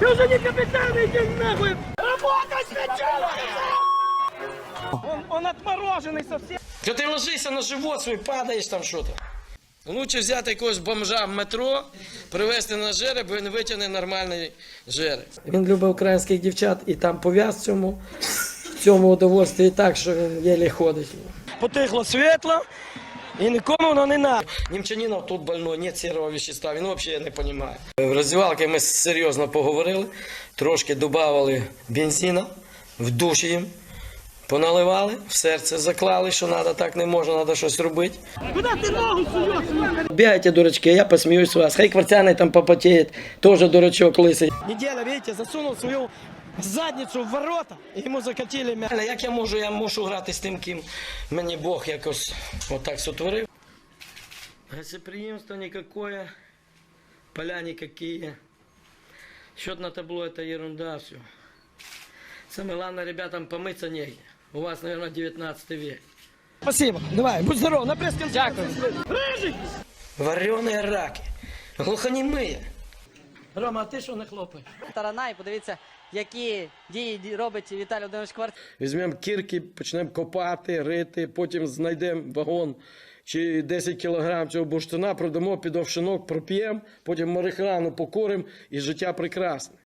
Ты уже не капитан, иди нахуй! Работай сначала! Он, он отмороженный совсем. То ти ложишся на живот свій, падаєш там що то. Лучше взяти якогось бомжа в метро, привезти на жереб, бо він витягне нормальний жереб. Він любить українських дівчат і там пов'яз цьому, в цьому удовольстві так, що він єлі ходить. Потихло світло, і нікому воно не надо. Німчанинов тут больной, нет серого вещества, він взагалі не розуміє. В роздівалці ми серйозно поговорили, трошки додавали бензина в душі їм, поналивали, в серце заклали, що треба, так не можна, треба щось робити. Куда ты ногу суешь, сука? Бігайте, дурачки, я посміюсь з вас. Хай квартяний там попотіє, теж дурачок лисий. Неделя, видите, засунул свою задницу в ворота, и ему закатили мя... Але як я можу, я можу грати з тим, ким мені Бог якось отак сотворив. Гостеприимство никакое, поля никакие. Счет на табло это ерунда все. Самое главное, ребятам помыться негде. У вас, наверное, 19 век. Спасибо, давай, будь здоров, на пресс-конференции. Рыжий! Вареные раки, глухонімиє. Рома, а ти що не хлопець? Тарана і подивіться, які дії робить Віталій Володимирович Кварт. Візьмемо кірки, почнемо копати, рити, потім знайдемо вагон чи 10 кілограм цього бурштина, продамо під овшинок, проп'ємо, потім марихрану покуримо і життя прекрасне.